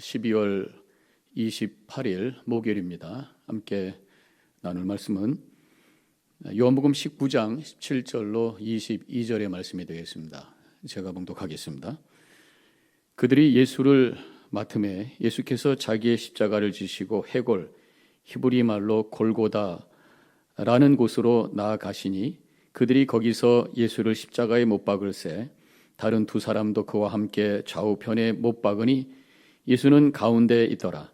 12월 28일 목요일입니다. 함께 나눌 말씀은 요한복음 19장 17절로 22절의 말씀이 되겠습니다. 제가 봉독하겠습니다. 그들이 예수를 맡음에 예수께서 자기의 십자가를 지시고 해골 히브리 말로 골고다라는 곳으로 나아가시니 그들이 거기서 예수를 십자가에 못 박을새 다른 두 사람도 그와 함께 좌우편에 못 박으니 예수는 가운데 있더라.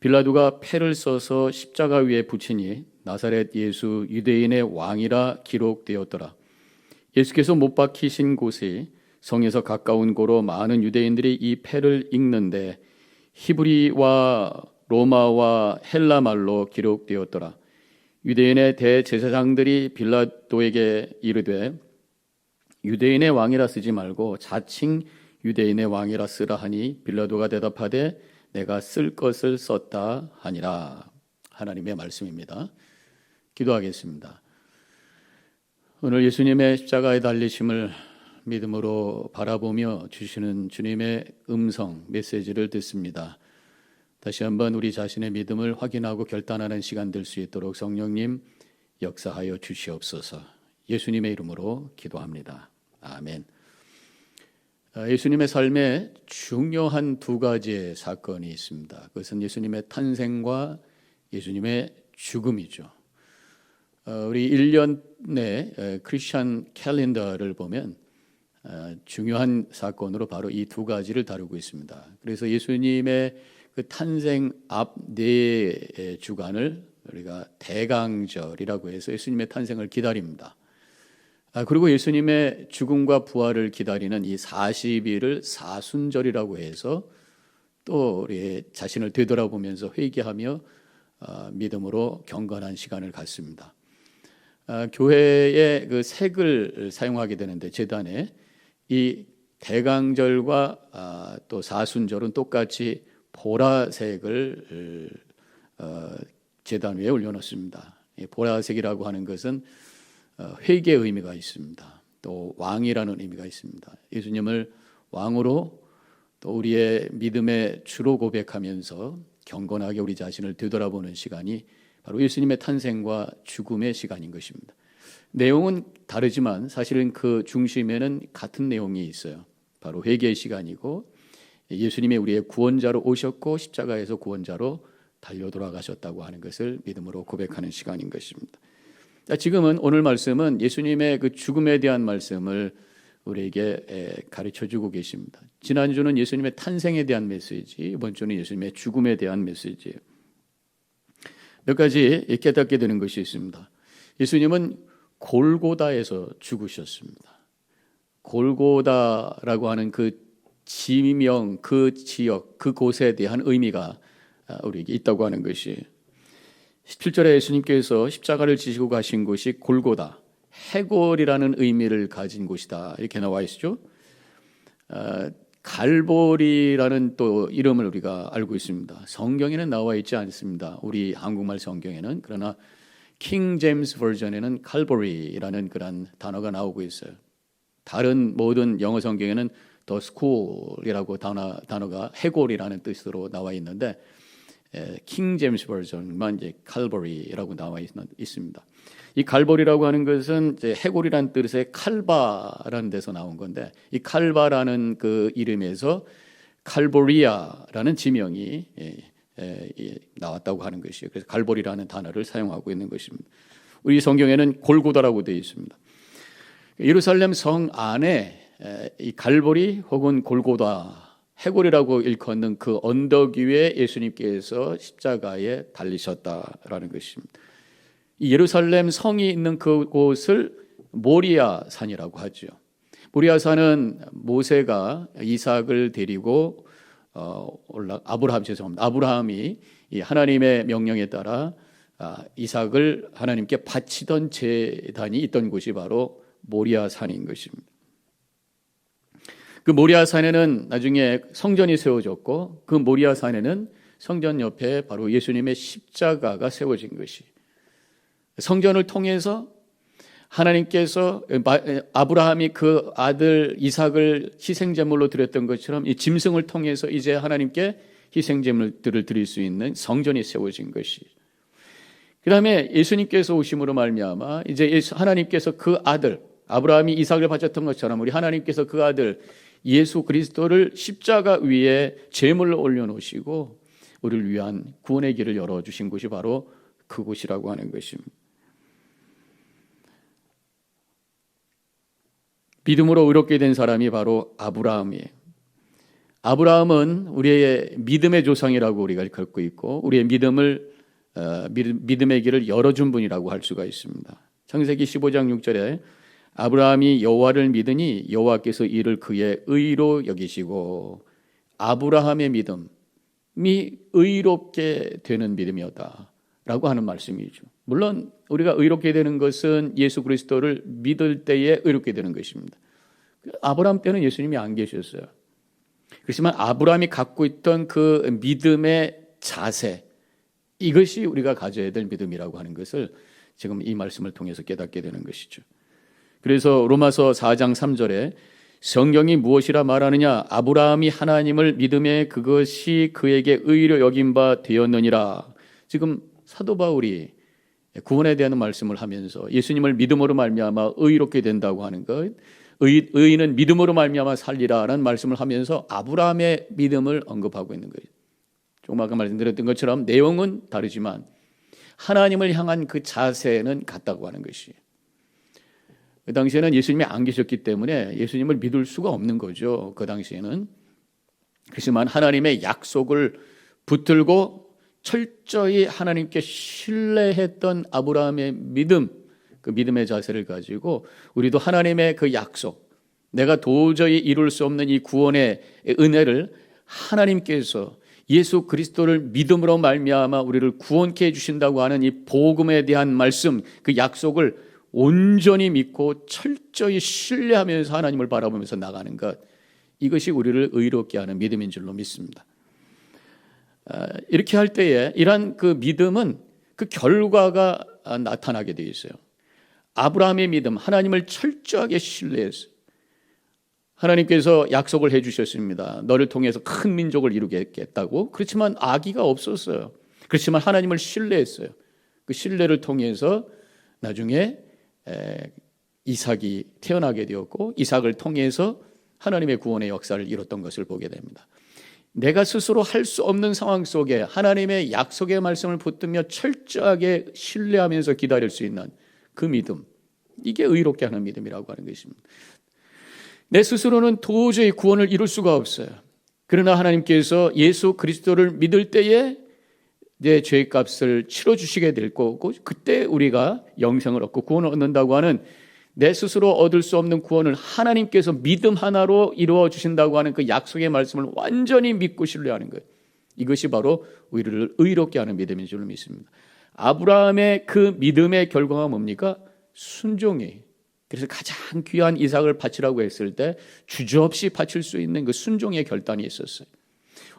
빌라도가 패를 써서 십자가 위에 붙이니 나사렛 예수 유대인의 왕이라 기록되었더라. 예수께서 못 박히신 곳이 성에서 가까운 고로 많은 유대인들이 이 패를 읽는데 히브리와 로마와 헬라 말로 기록되었더라. 유대인의 대제사장들이 빌라도에게 이르되 유대인의 왕이라 쓰지 말고 자칭 유대인의 왕이라 쓰라 하니 빌라도가 대답하되 내가 쓸 것을 썼다 하니라. 하나님의 말씀입니다. 기도하겠습니다. 오늘 예수님의 십자가에 달리심을 믿음으로 바라보며 주시는 주님의 음성 메시지를 듣습니다. 다시 한번 우리 자신의 믿음을 확인하고 결단하는 시간 될 수 있도록 성령님 역사하여 주시옵소서. 예수님의 이름으로 기도합니다. 아멘. 아, 예수님의 삶에 중요한 두 가지의 사건이 있습니다. 그것은 예수님의 탄생과 예수님의 죽음이죠. 어, 우리 1년의 크리스천 캘린더를 보면 어, 중요한 사건으로 바로 이 두 가지를 다루고 있습니다. 그래서 예수님의 그 탄생 앞 네 주간을 우리가 대강절이라고 해서 예수님의 탄생을 기다립니다. 아, 그리고 예수님의 죽음과 부활을 기다리는 이 40일을 사순절이라고 해서 또 우리 자신을 되돌아보면서 회개하며 어, 믿음으로 경건한 시간을 갖습니다. 아, 교회의 그 색을 사용하게 되는데 재단에 이 대강절과 아, 또 사순절은 똑같이 보라색을 어, 재단 위에 올려놓습니다. 보라색이라고 하는 것은 어, 회개의 의미가 있습니다. 또 왕이라는 의미가 있습니다. 예수님을 왕으로 또 우리의 믿음의 주로 고백하면서 경건하게 우리 자신을 되돌아보는 시간이 바로 예수님의 탄생과 죽음의 시간인 것입니다. 내용은 다르지만 사실은 그 중심에는 같은 내용이 있어요. 바로 회개의 시간이고 예수님이 우리의 구원자로 오셨고 십자가에서 구원자로 달려 돌아가셨다고 하는 것을 믿음으로 고백하는 시간인 것입니다. 지금은 오늘 말씀은 예수님의 그 죽음에 대한 말씀을 우리에게 가르쳐 주고 계십니다. 지난주는 예수님의 탄생에 대한 메시지, 이번 주는 예수님의 죽음에 대한 메시지예요. 몇 가지 깨닫게 되는 것이 있습니다. 예수님은 골고다에서 죽으셨습니다. 골고다라고 하는 그 지명, 그 지역, 그 곳에 대한 의미가 우리에게 있다고 하는 것이 17절에 예수님께서 십자가를 지시고 가신 곳이 골고다, 해골이라는 의미를 가진 곳이다. 이렇게 나와 있죠. 어, 갈보리라는 또 이름을 우리가 알고 있습니다. 성경에는 나와 있지 않습니다. 우리 한국말 성경에는 그러나 킹 제임스 버전에는 칼보리라는 그런 단어가 나오고 있어요. 다른 모든 영어 성경에는 더 스쿨이라고 단어, 단어가 해골이라는 뜻으로 나와 있는데 킹 제임스 버전만 이제 칼버리라고 나와 있, 있습니다. 이 칼버리라고 하는 것은 해골이란 뜻의 칼바라는 데서 나온 건데 이 칼바라는 그 이름에서 칼보리아라는 지명이 예, 예, 예, 나왔다고 하는 것이에요. 그래서 갈보리라는 단어를 사용하고 있는 것입니다. 우리 성경에는 골고다라고 되어 있습니다. 예루살렘 성 안에 이 갈보리 혹은 골고다 해골이라고 일컫는 그 언덕 위에 예수님께서 십자가에 달리셨다라는 것입니다. 이 예루살렘 성이 있는 그곳을 모리아 산이라고 하죠. 모리아 산은 모세가 이삭을 데리고 어, 올라 아브라함 죄송합니다. 아브라함이 이 하나님의 명령에 따라 아, 이삭을 하나님께 바치던 제단이 있던 곳이 바로 모리아 산인 것입니다. 그 모리아 산에는 나중에 성전이 세워졌고 그 모리아 산에는 성전 옆에 바로 예수님의 십자가가 세워진 것이 성전을 통해서 하나님께서 아브라함이 그 아들 이삭을 희생 제물로 드렸던 것처럼 이 짐승을 통해서 이제 하나님께 희생 제물들을 드릴 수 있는 성전이 세워진 것이. 그다음에 예수님께서 오심으로 말미암아 이제 하나님께서 그 아들 아브라함이 이삭을 바쳤던 것처럼 우리 하나님께서 그 아들 예수 그리스도를 십자가 위에 제물로 올려놓으시고 우리를 위한 구원의 길을 열어주신 곳이 바로 그곳이라고 하는 것입니다. 믿음으로 의롭게 된 사람이 바로 아브라함이에요. 아브라함은 우리의 믿음의 조상이라고 우리가 갖고 있고 우리의 믿음을 어, 믿음의 길을 열어준 분이라고 할 수가 있습니다. 창세기 15장 6절에 아브라함이 여호와를 믿으니 여호와께서 이를 그의 의로 여기시고 아브라함의 믿음이 의롭게 되는 믿음이었다라고 하는 말씀이죠. 물론 우리가 의롭게 되는 것은 예수 그리스도를 믿을 때에 의롭게 되는 것입니다. 아브라함 때는 예수님이 안 계셨어요. 그렇지만 아브라함이 갖고 있던 그 믿음의 자세, 이것이 우리가 가져야 될 믿음이라고 하는 것을 지금 이 말씀을 통해서 깨닫게 되는 것이죠. 그래서 로마서 4장 3절에 성경이 무엇이라 말하느냐 아브라함이 하나님을 믿음에 그것이 그에게 의로 여긴 바 되었느니라. 지금 사도 바울이 구원에 대한 말씀을 하면서 예수님을 믿음으로 말미암아 의롭게 된다고 하는 것, 의, 의인은 믿음으로 말미암아 살리라라는 말씀을 하면서 아브라함의 믿음을 언급하고 있는 거예요. 조금 아까 말씀드렸던 것처럼 내용은 다르지만 하나님을 향한 그 자세는 같다고 하는 것이. 그 당시에는 예수님이 안 계셨기 때문에 예수님을 믿을 수가 없는 거죠. 그 당시에는. 그렇지만 하나님의 약속을 붙들고 철저히 하나님께 신뢰했던 아브라함의 믿음, 그 믿음의 자세를 가지고 우리도 하나님의 그 약속, 내가 도저히 이룰 수 없는 이 구원의 은혜를 하나님께서 예수 그리스도를 믿음으로 말미암아 우리를 구원케 해 주신다고 하는 이 복음에 대한 말씀, 그 약속을 온전히 믿고 철저히 신뢰하면서 하나님을 바라보면서 나가는 것 이것이 우리를 의롭게 하는 믿음인 줄로 믿습니다. 아, 이렇게 할 때에 이러한 그 믿음은 그 결과가 나타나게 되어 있어요. 아브라함의 믿음, 하나님을 철저하게 신뢰했어요. 하나님께서 약속을 해 주셨습니다. 너를 통해서 큰 민족을 이루겠다고. 그렇지만 아기가 없었어요. 그렇지만 하나님을 신뢰했어요. 그 신뢰를 통해서 나중에 이삭이 태어나게 되었고 이삭을 통해서 하나님의 구원의 역사를 이뤘던 것을 보게 됩니다. 내가 스스로 할 수 없는 상황 속에 하나님의 약속의 말씀을 붙들며 철저하게 신뢰하면서 기다릴 수 있는 그 믿음. 이게 의롭게 하는 믿음이라고 하는 것입니다. 내 스스로는 도저히 구원을 이룰 수가 없어요. 그러나 하나님께서 예수 그리스도를 믿을 때에 내 죄의 값을 치러 주시게 될 거고 그때 우리가 영생을 얻고 구원을 얻는다고 하는 내 스스로 얻을 수 없는 구원을 하나님께서 믿음 하나로 이루어 주신다고 하는 그 약속의 말씀을 완전히 믿고 신뢰하는 거예요. 이것이 바로 우리를 의롭게 하는 믿음인 줄 믿습니다. 아브라함의 그 믿음의 결과가 뭡니까? 순종이 그래서 가장 귀한 이삭을 바치라고 했을 때 주저없이 바칠 수 있는 그 순종의 결단이 있었어요.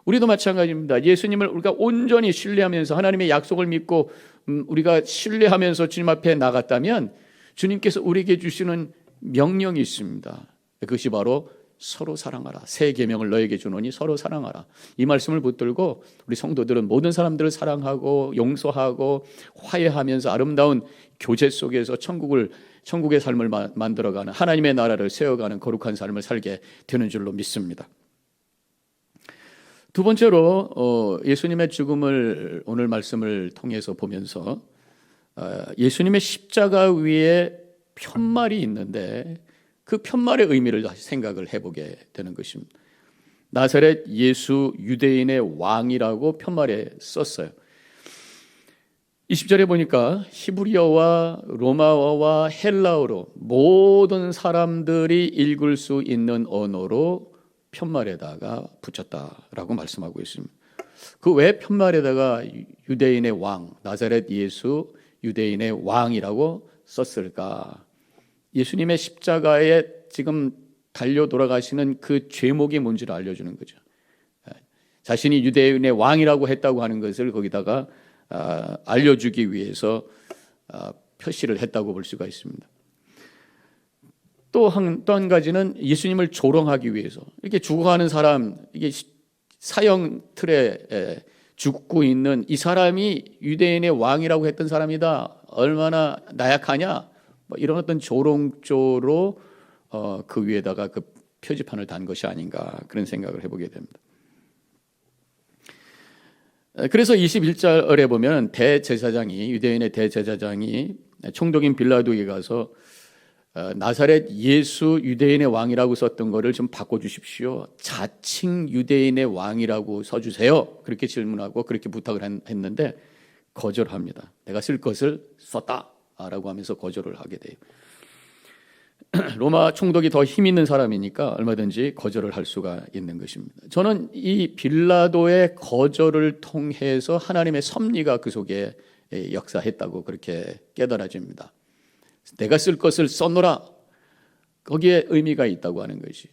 우리도 마찬가지입니다. 예수님을 우리가 온전히 신뢰하면서 하나님의 약속을 믿고 음, 우리가 신뢰하면서 주님 앞에 나갔다면 주님께서 우리에게 주시는 명령이 있습니다. 그것이 바로 서로 사랑하라. 새 계명을 너에게 주노니 서로 사랑하라. 이 말씀을 붙들고 우리 성도들은 모든 사람들을 사랑하고 용서하고 화해하면서 아름다운 교제 속에서 천국을 천국의 삶을 만들어가는 하나님의 나라를 세워가는 거룩한 삶을 살게 되는 줄로 믿습니다. 두 번째로 어, 예수님의 죽음을 오늘 말씀을 통해서 보면서 어, 예수님의 십자가 위에 편말이 있는데 그 편말의 의미를 다시 생각을 해보게 되는 것입니다. 나사렛 예수 유대인의 왕이라고 편말에 썼어요. 20절에 보니까 히브리어와 로마어와 헬라어로 모든 사람들이 읽을 수 있는 언어로 편말에다가 붙였다라고 말씀하고 있습니다. 그 왜 편말에다가 유대인의 왕, 나사렛 예수 유대인의 왕이라고 썼을까? 예수님의 십자가에 지금 달려 돌아가시는 그 죄목이 뭔지를 알려주는 거죠. 자신이 유대인의 왕이라고 했다고 하는 것을 거기다가 아, 알려주기 위해서 아, 표시를 했다고 볼 수가 있습니다. 또 한, 또 한 가지는 예수님을 조롱하기 위해서 이렇게 죽어가는 사람 이게 사형 틀에 에, 죽고 있는 이 사람이 유대인의 왕이라고 했던 사람이다. 얼마나 나약하냐? 뭐 이런 어떤 조롱조로 어, 그 위에다가 그 표지판을 단 것이 아닌가 그런 생각을 해보게 됩니다. 그래서 21절에 보면 대제사장이 유대인의 대제사장이 총독인 빌라도에게 가서 어, 나사렛 예수 유대인의 왕이라고 썼던 거를 좀 바꿔 주십시오. 자칭 유대인의 왕이라고 써 주세요. 그렇게 질문하고 그렇게 부탁을 했는데 거절합니다. 내가 쓸 것을 썼다라고 하면서 거절을 하게 돼요. 로마 총독이 더 힘 있는 사람이니까 얼마든지 거절을 할 수가 있는 것입니다. 저는 이 빌라도의 거절을 통해서 하나님의 섭리가 그 속에 역사했다고 그렇게 깨달아집니다. 내가 쓸 것을 써노라. 거기에 의미가 있다고 하는 것이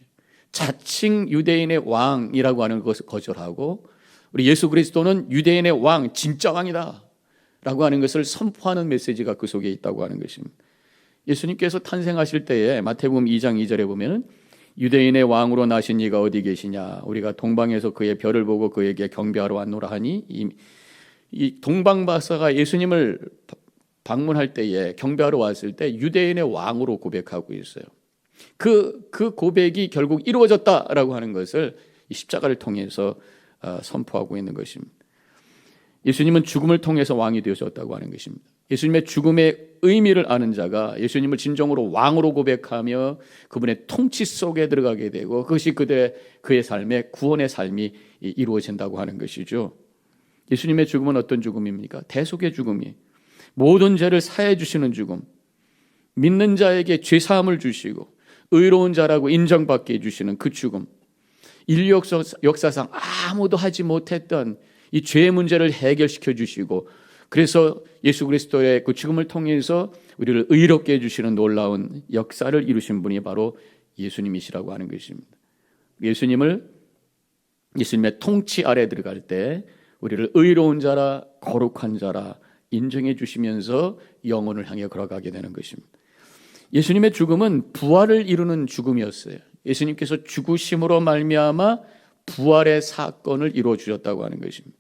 자칭 유대인의 왕이라고 하는 것을 거절하고 우리 예수 그리스도는 유대인의 왕, 진짜 왕이다. 라고 하는 것을 선포하는 메시지가 그 속에 있다고 하는 것입니다. 예수님께서 탄생하실 때에 마태복음 2장 2절에 보면은 유대인의 왕으로 나신 이가 어디 계시냐 우리가 동방에서 그의 별을 보고 그에게 경배하러 왔노라 하니 이, 이 동방 박사가 예수님을 방문할 때에 경배하러 왔을 때 유대인의 왕으로 고백하고 있어요. 그, 그 고백이 결국 이루어졌다라고 하는 것을 이 십자가를 통해서 어, 선포하고 있는 것입니다. 예수님은 죽음을 통해서 왕이 되어졌다고 하는 것입니다. 예수님의 죽음의 의미를 아는 자가 예수님을 진정으로 왕으로 고백하며 그분의 통치 속에 들어가게 되고 그것이 그들의 그의 삶의 구원의 삶이 이루어진다고 하는 것이죠. 예수님의 죽음은 어떤 죽음입니까? 대속의 죽음이 모든 죄를 사해 주시는 죽음. 믿는 자에게 죄 사함을 주시고 의로운 자라고 인정받게 해 주시는 그 죽음. 인류 역사 상 아무도 하지 못했던 이 죄의 문제를 해결시켜 주시고 그래서 예수 그리스도의 그 죽음을 통해서 우리를 의롭게 해 주시는 놀라운 역사를 이루신 분이 바로 예수님이시라고 하는 것입니다. 예수님을 예수님의 통치 아래 들어갈 때 우리를 의로운 자라 거룩한 자라 인정해 주시면서 영혼을 향해 걸어가게 되는 것입니다. 예수님의 죽음은 부활을 이루는 죽음이었어요. 예수님께서 죽으심으로 말미암아 부활의 사건을 이루어 주셨다고 하는 것입니다.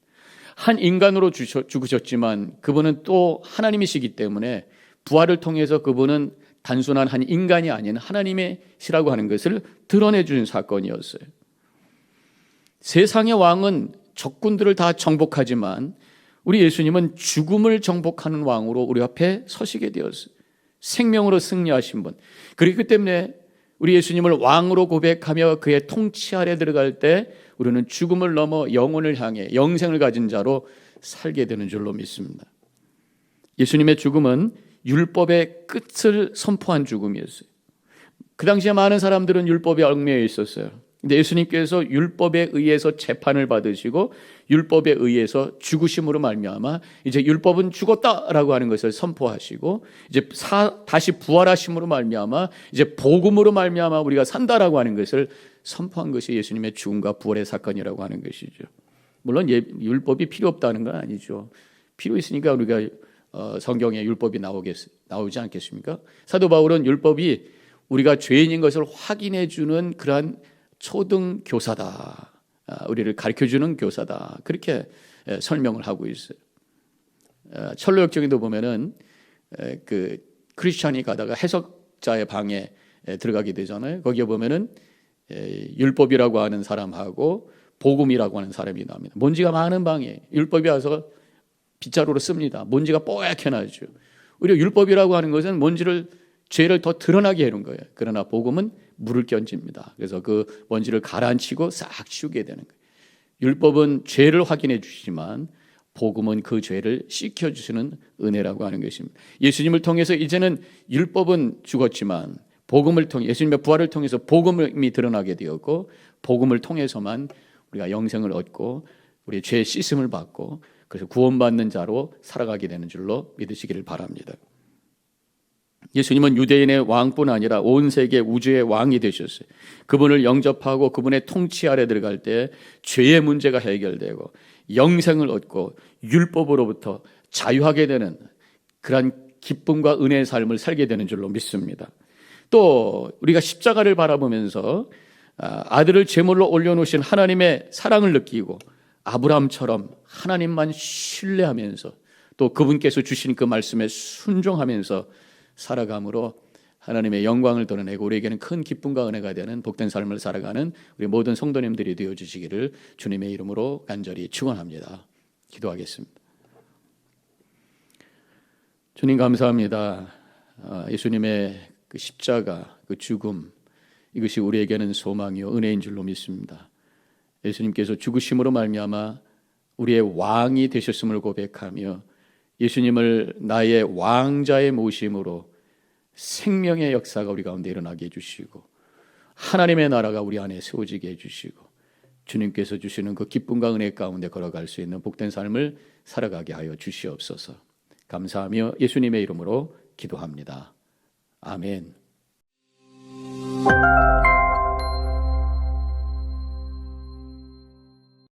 한 인간으로 죽으셨지만 그분은 또 하나님이시기 때문에 부활을 통해서 그분은 단순한 한 인간이 아닌 하나님의 시라고 하는 것을 드러내 주는 사건이었어요. 세상의 왕은 적군들을 다 정복하지만 우리 예수님은 죽음을 정복하는 왕으로 우리 앞에 서시게 되었어요. 생명으로 승리하신 분. 그렇기 때문에 우리 예수님을 왕으로 고백하며 그의 통치 아래 들어갈 때 우리는 죽음을 넘어 영혼을 향해 영생을 가진 자로 살게 되는 줄로 믿습니다. 예수님의 죽음은 율법의 끝을 선포한 죽음이었어요. 그 당시에 많은 사람들은 율법에 얽매여 있었어요. 근데 예수님께서 율법에 의해서 재판을 받으시고 율법에 의해서 죽으심으로 말미암아 이제 율법은 죽었다라고 하는 것을 선포하시고 이제 사, 다시 부활하심으로 말미암아 이제 복음으로 말미암아 우리가 산다라고 하는 것을 선포한 것이 예수님의 죽음과 부활의 사건이라고 하는 것이죠. 물론 예, 율법이 필요 없다는 건 아니죠. 필요 있으니까 우리가 어, 성경에 율법이 나오겠 나오지 않겠습니까? 사도 바울은 율법이 우리가 죄인인 것을 확인해 주는 그러한 초등 교사다. 아, 우리를 가르쳐 주는 교사다. 그렇게 설명을 하고 있어요. 아, 철로역정에도 보면은 그 크리스찬이 가다가 해석자의 방에 들어가게 되잖아요. 거기에 보면은 율법이라고 하는 사람하고 복음이라고 하는 사람이 나옵니다. 먼지가 많은 방에 율법이 와서 빗자루로 씁니다. 먼지가 뽀얗게 나죠. 오히려 율법이라고 하는 것은 먼지를 죄를 더 드러나게 해놓은 거예요. 그러나 복음은 물을 끼얹습니다. 그래서 그 먼지를 가라앉히고 싹 치우게 되는 거예요. 율법은 죄를 확인해 주시지만 복음은 그 죄를 씻겨 주시는 은혜라고 하는 것입니다. 예수님을 통해서 이제는 율법은 죽었지만 복음을 통해 예수님의 부활을 통해서 복음이 드러나게 되었고 복음을 통해서만 우리가 영생을 얻고 우리의 죄 씻음을 받고 그래서 구원받는 자로 살아가게 되는 줄로 믿으시기를 바랍니다. 예수님은 유대인의 왕뿐 아니라 온 세계 우주의 왕이 되셨어요. 그분을 영접하고 그분의 통치 아래 들어갈 때 죄의 문제가 해결되고 영생을 얻고 율법으로부터 자유하게 되는 그러한 기쁨과 은혜의 삶을 살게 되는 줄로 믿습니다. 또 우리가 십자가를 바라보면서 아, 아들을 제물로 올려놓으신 하나님의 사랑을 느끼고 아브라함처럼 하나님만 신뢰하면서 또 그분께서 주신 그 말씀에 순종하면서 살아감으로 하나님의 영광을 드러내고 우리에게는 큰 기쁨과 은혜가 되는 복된 삶을 살아가는 우리 모든 성도님들이 되어 주시기를 주님의 이름으로 간절히 축원합니다. 기도하겠습니다. 주님 감사합니다. 아, 예수님의 그 십자가, 그 죽음 이것이 우리에게는 소망이요 은혜인 줄로 믿습니다. 예수님께서 죽으심으로 말미암아 우리의 왕이 되셨음을 고백하며 예수님을 나의 왕자의 모심으로 생명의 역사가 우리 가운데 일어나게 해주시고 하나님의 나라가 우리 안에 세워지게 해주시고 주님께서 주시는 그 기쁨과 은혜 가운데 걸어갈 수 있는 복된 삶을 살아가게 하여 주시옵소서. 감사하며 예수님의 이름으로 기도합니다. 아멘.